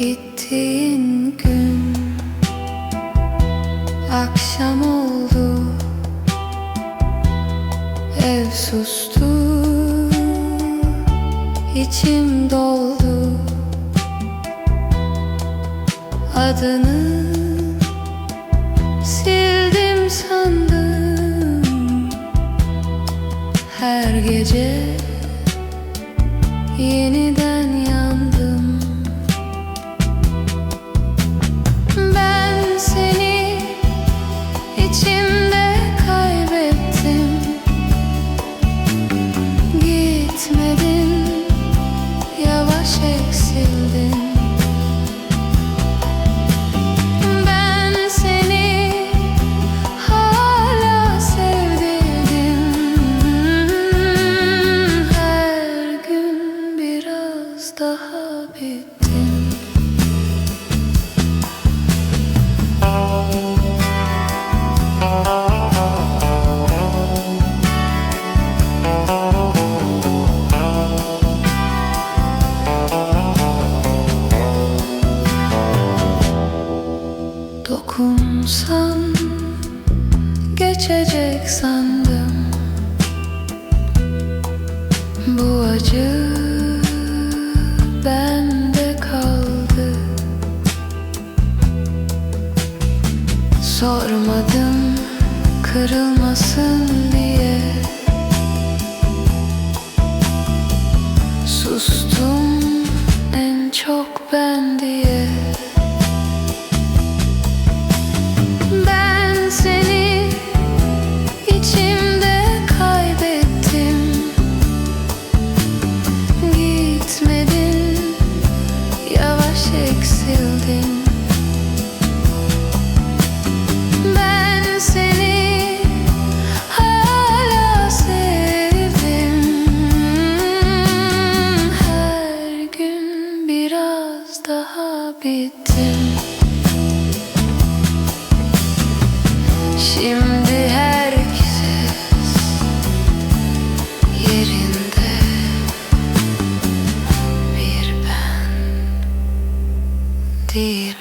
gittiğin gün Akşam oldu. Ev sustu içim doldu. Adını sildim sandım. Her gece yeniden daha bittim Dokunsan geçecek sandım. Bu acı Sormadım kırılmasın diye. Sustum en çok ben bittim Şimdi herkes yerinde. Bir ben değil